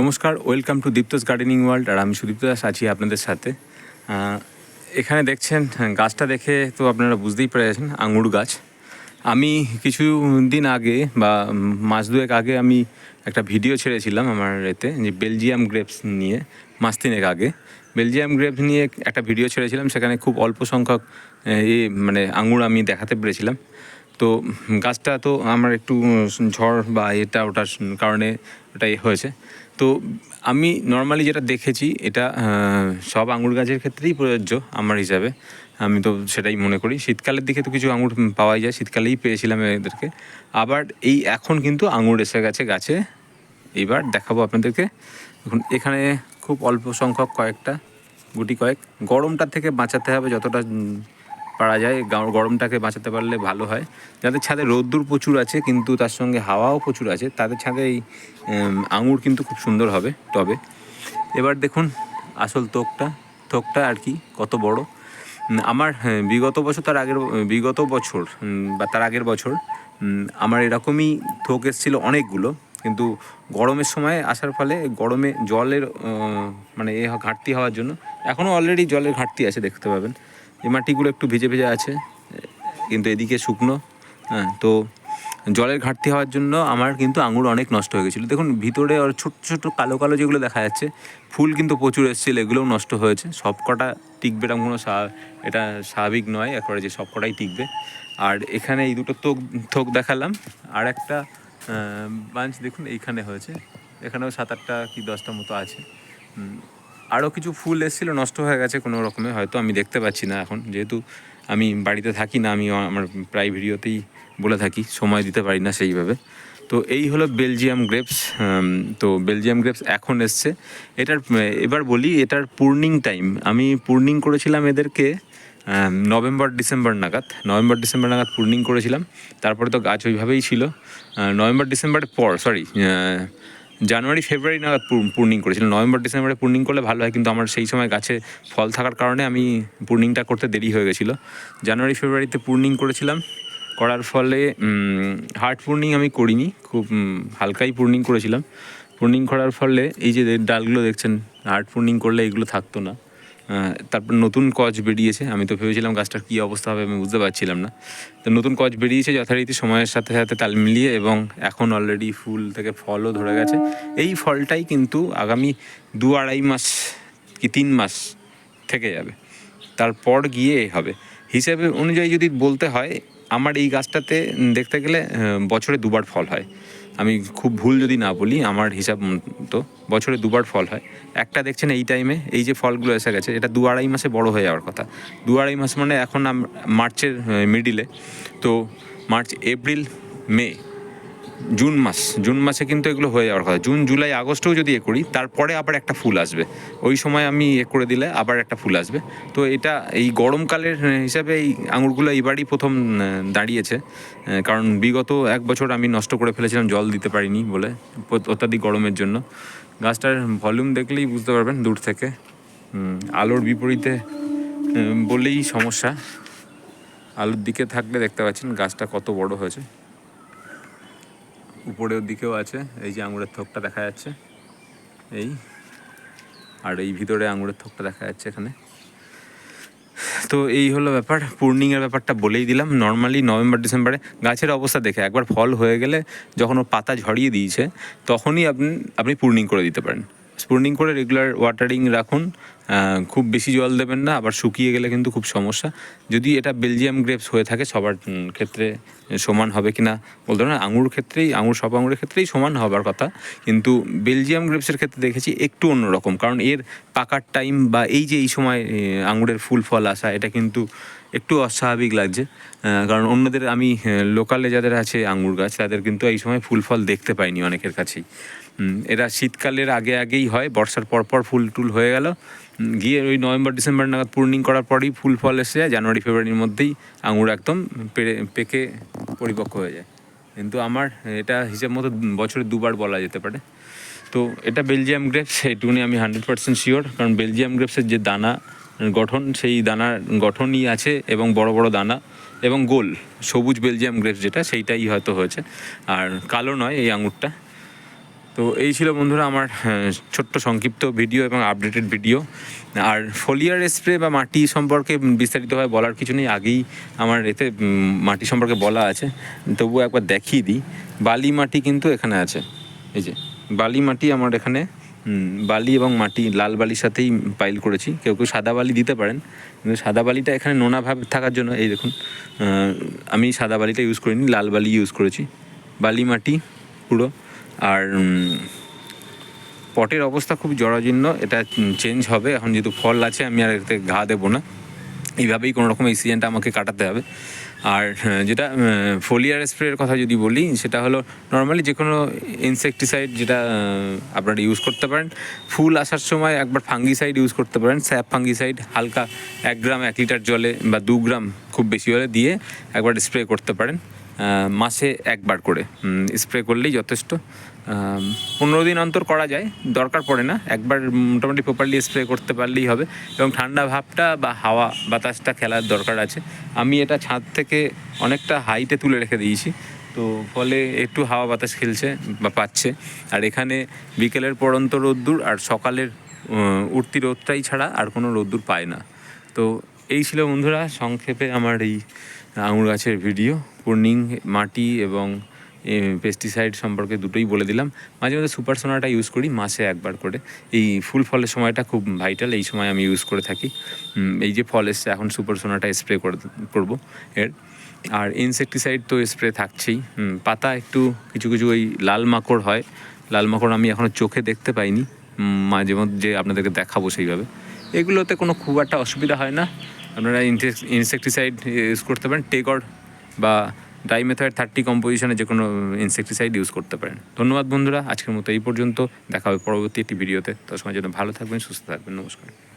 নমস্কার welcome to Dipto's gardening world আর আমি সুদীপ্ত দাস আছি আপনাদের সাথে। এখানে দেখছেন হ্যাঁ, গাছটা দেখে তো আপনারা বুঝতেই পেরেছেন আঙুর গাছ। আমি কিছু দিন আগে বা মাস দুয়েক আগে আমি একটা ভিডিও ছেড়েছিলাম আমার এতে যে বেলজিয়াম গ্রেপস নিয়ে মাস তিনেক আগে। বেলজিয়াম গ্রেপস নিয়ে একটা ভিডিও ছেড়েছিলাম সেখানে খুব অল্প সংখ্যক এ মানে আঙুর আমি দেখাতে পেরেছিলাম। তো গাছটা তো আমার একটু ঝড় বা এটা ওটার কারণে ওটাই হয়েছে। তো আমি নর্মালি যেটা দেখেছি, এটা সব আঙুর গাছের ক্ষেত্রেই প্রযোজ্য আমার হিসাবে। আমি তো সেটাই মনে করি। শীতকালের দিকে তো কিছু আঙুর পাওয়াই যায়, শীতকালেই পেয়েছিলাম এদেরকে। আবার এই এখন কিন্তু আঙুর এসে গেছে গাছে। এইবার দেখাবো আপনাদেরকে। এখন এখানে খুব অল্প সংখ্যক কয়েকটা, গুটি কয়েক। গরমটা থেকে বাঁচাতে হবে যতটা পারা যায় গরমটাকে বাঁচাতে পারলে ভালো হয়। যাদের ছাদে রোদ্দুর প্রচুর আছে কিন্তু তার সঙ্গে হাওয়াও প্রচুর আছে তাদের ছাদে এই আঙুর কিন্তু খুব সুন্দর হবে টবে। এবার দেখুন আসল তোকটা থোকটা আর কি কত বড়। আমার হ্যাঁ, বিগত বছর তার আগের বিগত বছর বা তার আগের বছর আমার এরকমই থোক এসেছিল অনেকগুলো কিন্তু গরমের সময় আসার ফলে গরমে জলের মানে এ ঘাটতি হওয়ার জন্য এখনও অলরেডি জলের ঘাটতি আছে দেখতে পাবেন। এই মাটিগুলো একটু ভিজে ভিজে আছে, কিন্তু এদিকে শুকনো হ্যাঁ তো জলের ঘাটতি হওয়ার জন্য আমার কিন্তু আঙুর অনেক নষ্ট হয়ে গেছিল। দেখুন, ভিতরে আর ছোট ছোট কালো কালো যেগুলো দেখা যাচ্ছে, ফুল কিন্তু প্রচুর এসেছিল, এগুলোও নষ্ট হয়েছে। সব কটা টিকবে এরকম কোনো এটা স্বাভাবিক নয়, একবারে যে সব কটাই টিকবে। আর এখানে এই দুটো থোক থোক দেখালাম। আর একটা বাঞ্চ দেখুন, এইখানে হয়েছে। এখানেও সাত আটটা কি দশটা মতো আছে। আরও কিছু ফুল এসেছিল, নষ্ট হয়ে গেছে কোনো রকমে, হয়তো আমি দেখতে পাচ্ছি না এখন। যেহেতু আমি বাড়িতে থাকি না আমি আমার প্রায় ভিডিওতেই বলে থাকি, সময় দিতে পারি না সেইভাবে। তো এই হলো বেলজিয়াম গ্রেপস তো বেলজিয়াম গ্রেপস এখন এসছে। এটার, এবার বলি, এটার পূর্ণিং টাইম। আমি পূর্ণিং করেছিলাম এদেরকে নভেম্বর ডিসেম্বর নাগাদ। নভেম্বর ডিসেম্বর নাগাদ পূর্ণিং করেছিলাম। তারপরে তো গাছ ওইভাবেই ছিল। নভেম্বর ডিসেম্বরের পর সরি জানুয়ারি, ফেব্রুয়ারি নাগাদ পূর- পূর্ণিং করেছিলাম নভেম্বর, ডিসেম্বরে পূর্ণিং করলে ভালো হয়, কিন্তু আমার সেই সময় গাছে ফল থাকার কারণে আমি পূর্ণিংটা করতে দেরি হয়ে গেছিল। জানুয়ারি, ফেব্রুয়ারিতে পূর্ণিং করেছিলাম। করার ফলে হার্ট পূর্ণিং আমি করিনি, খুব হালকাই পূর্ণিং করেছিলাম। পূর্ণিং করার ফলে এই যে ডালগুলো দেখছেন হার্ট পূর্ণিং করলে এগুলো থাকতো না। তারপর নতুন কচ বেরিয়েছে। আমি তো ভেবেছিলাম গাছটার কী অবস্থা হবে, আমি বুঝতে পারছিলাম না। তো নতুন কচ বেরিয়েছে, যথারীতি সময়ের সাথে সাথে তাল মিলিয়ে এবং এখন অলরেডি ফুল থেকে ফলও ধরে গেছে। এই ফলটাই কিন্তু আগামী দু আড়াই মাস কি তিন মাস থেকে যাবে। তারপর গিয়ে হবে। হিসেবে অনুযায়ী যদি বলতে হয়, আমার এই গাছটাতে দেখতে গেলে বছরে দুবার ফল হয়। আমি খুব ভুল যদি না বলি, আমার হিসাব তো বছরে দুবার ফল হয়। একটা দেখছেন এই টাইমে এই যে ফলগুলো এসে গেছে, এটা দু আড়াই মাসে বড় হয়ে যাওয়ার কথা। দু আড়াই মাস মানে এখন মার্চের মিডিলে তো মার্চ, এপ্রিল, মে জুন মাস, জুন মাসে কিন্তু এগুলো হয়ে যাওয়ার কথা। জুন, জুলাই, আগস্টেও যদি এ করি, তারপরে আবার একটা ফুল আসবে। ওই সময় আমি এ করে দিলে আবার একটা ফুল আসবে। তো এটা এই গরমকালের হিসাবে এই আঙুরগুলো এইবারই প্রথম দাঁড়িয়েছে। কারণ বিগত এক বছর আমি নষ্ট করে ফেলেছিলাম, জল দিতে পারিনি বলে অত্যাধিক গরমের জন্য। গাছটার ভলিউম দেখলেই বুঝতে পারবেন দূর থেকে। আলোর বিপরীতে বলেই সমস্যা। আলোর দিকে থাকলে দেখতে পাচ্ছেন গাছটা কত বড় হয়েছে। উপরের দিকেও আছে, এই যে আঙুরের থোকটা দেখা যাচ্ছে, এই, আর এই ভিতরে আঙুরের থোকটা দেখা যাচ্ছে এখানে। তো এই হলো ব্যাপার পূর্ণিংয়ের ব্যাপারটা বলেই দিলাম। নর্মালি নভেম্বর ডিসেম্বরে গাছের অবস্থা দেখে, একবার ফল হয়ে গেলে যখন ও পাতা ঝরিয়ে দিয়েছে, তখনই আপনি আপনি পূর্ণিং করে দিতে পারেন। স্পুর্নিং করে রেগুলার ওয়াটারিং রাখুন। খুব বেশি জল দেবেন না, আবার শুকিয়ে গেলে কিন্তু খুব সমস্যা। যদি এটা বেলজিয়াম গ্রেপস হয়ে থাকে, সবার ক্ষেত্রে সমান হবে কি না বলতে না। আঙুর ক্ষেত্রেই, আঙুর, সব আঙুরের ক্ষেত্রেই সমান হবার কথা। কিন্তু বেলজিয়াম গ্রেপসের ক্ষেত্রে দেখেছি একটু অন্যরকম। কারণ এর পাকার টাইম বা এই যে এই সময় আঙুরের ফুল ফল আসা, এটা কিন্তু একটু অস্বাভাবিক লাগছে। কারণ অন্যদের আমি লোকালে যাদের আছে আঙুর গাছ, তাদের কিন্তু এই সময় ফুল ফল দেখতে পাইনি অনেকের কাছেই। এরা শীতকালের আগে আগেই হয়, বর্ষার পর পর ফুল টুল হয়ে গেল। গিয়ে ওই নভেম্বর, ডিসেম্বর নাগাদ পূর্ণিং করার পরই ফুল ফল এসে যায়, জানুয়ারি, ফেব্রুয়ারির মধ্যেই আঙুর একদম পেরে, পেকে পরিপক্ক হয়ে যায়। কিন্তু আমার, এটা হিসেব মতো বছরে দুবার বলা যেতে পারে। তো এটা বেলজিয়াম গ্রেপস এইটুকুনি আমি হান্ড্রেড পার্সেন্ট শিওর কারণ বেলজিয়াম গ্রেপসের যে দানা গঠন, সেই দানার গঠনই আছে এবং বড় বড় দানা এবং গোল, সবুজ বেলজিয়াম গ্রেপস যেটা, সেইটাই হয়তো হয়েছে। আর কালো নয় এই আঙুরটা। তো এই ছিল বন্ধুরা আমার ছোট্ট সংক্ষিপ্ত ভিডিও এবং আপডেটেড ভিডিও। আর ফলিয়ার স্প্রে বা মাটি সম্পর্কে বিস্তারিতভাবে বলার কিছু নেই, আগেই আমার এতে মাটি সম্পর্কে বলা আছে। তবুও একবার দেখিয়ে দিই। বালি মাটি কিন্তু এখানে আছে। এই যে, বালি মাটি আমার এখানে বালি এবং মাটি, লাল বালির সাথেই পাইল করেছি। কেউ কেউ সাদা বালি দিতে পারেন, কিন্তু সাদা বালিটা এখানে নোনা ভাব থাকার জন্য, এই দেখুন আমি সাদা বালিটা ইউজ করিনি, লাল বালি ইউজ করেছি। বালি, মাটি পুরো। আর পটের অবস্থা খুব জরাজীর্ণ, এটা চেঞ্জ হবে। এখন যেহেতু ফল আছে, আমি আর এতে ঘা দেবো না। এইভাবেই কোনো রকম এই সিজনটা আমাকে কাটাতে হবে। আর যেটা ফোলিয়ার স্প্রের কথা যদি বলি, সেটা হলো নর্মালি যে কোনো ইনসেকটিসাইড যেটা আপনারা ইউজ করতে পারেন। ফুল আসার সময় একবার ফাঙ্গিসাইড ইউজ করতে পারেন। স্যাপ ফাঙ্গিসাইড হালকা এক গ্রাম এক লিটার জলে বা দু গ্রাম খুব বেশি হলে দিয়ে একবার স্প্রে করতে পারেন। মাসে একবার করে। স্প্রে করলেই যথেষ্ট। পনেরো দিন অন্তর করা যায়, দরকার পড়ে না। একবার মোটামুটি প্রপারলি স্প্রে করতে পারলেই হবে এবং ঠান্ডা ভাবটা বা হাওয়া বাতাসটা খেলার দরকার আছে। আমি এটা ছাদ থেকে অনেকটা হাইটে তুলে রেখে দিয়েছি। তো ফলে একটু হাওয়া বাতাস খেলছে বা পাচ্ছে। আর এখানে বিকেলের পড়ন্ত রোদ্দুর আর সকালের উঠতি রোদটাই ছাড়া আর কোনো রোদ্দুর পায় না। তো এই ছিল বন্ধুরা, সংক্ষেপে আমার এই আঙুর গাছের ভিডিও পূর্ণিং মাটি এবং পেস্টিসাইড সম্পর্কে দুটোই বলে দিলাম। মাঝে মাঝে সুপার সোনাটা ইউজ করি, মাসে একবার করে। এই ফুল ফলের সময়টা খুব ভাইটাল এই সময় আমি ইউজ করে থাকি। এই যে ফল এসছে, এখন সুপার সোনাটা স্প্রে করে, করব এর। আর ইনসেকটিসাইড তো স্প্রে থাকছেই। পাতা একটু, কিছু কিছু ওই লাল মাকড় হয়। লাল মাকড় আমি এখনও চোখে দেখতে পাইনি। মাঝে মধ্যে আপনাদেরকে দেখাবো সেইভাবে। এগুলোতে কোনো খুব একটা অসুবিধা হয় না। আপনারা ইনসেকটিসাইড ইউজ করতে পারেন। টেগর বা ডাইমেথয়েড থার্টি কম্পোজিশনে যে কোনো ইনসেকটিসাইড ইউজ করতে পারেন। ধন্যবাদ বন্ধুরা, আজকের মতো এই পর্যন্ত। দেখা হবে পরবর্তী একটি ভিডিওতে তার সময় জন্য ভালো থাকবেন, সুস্থ থাকবেন। নমস্কার।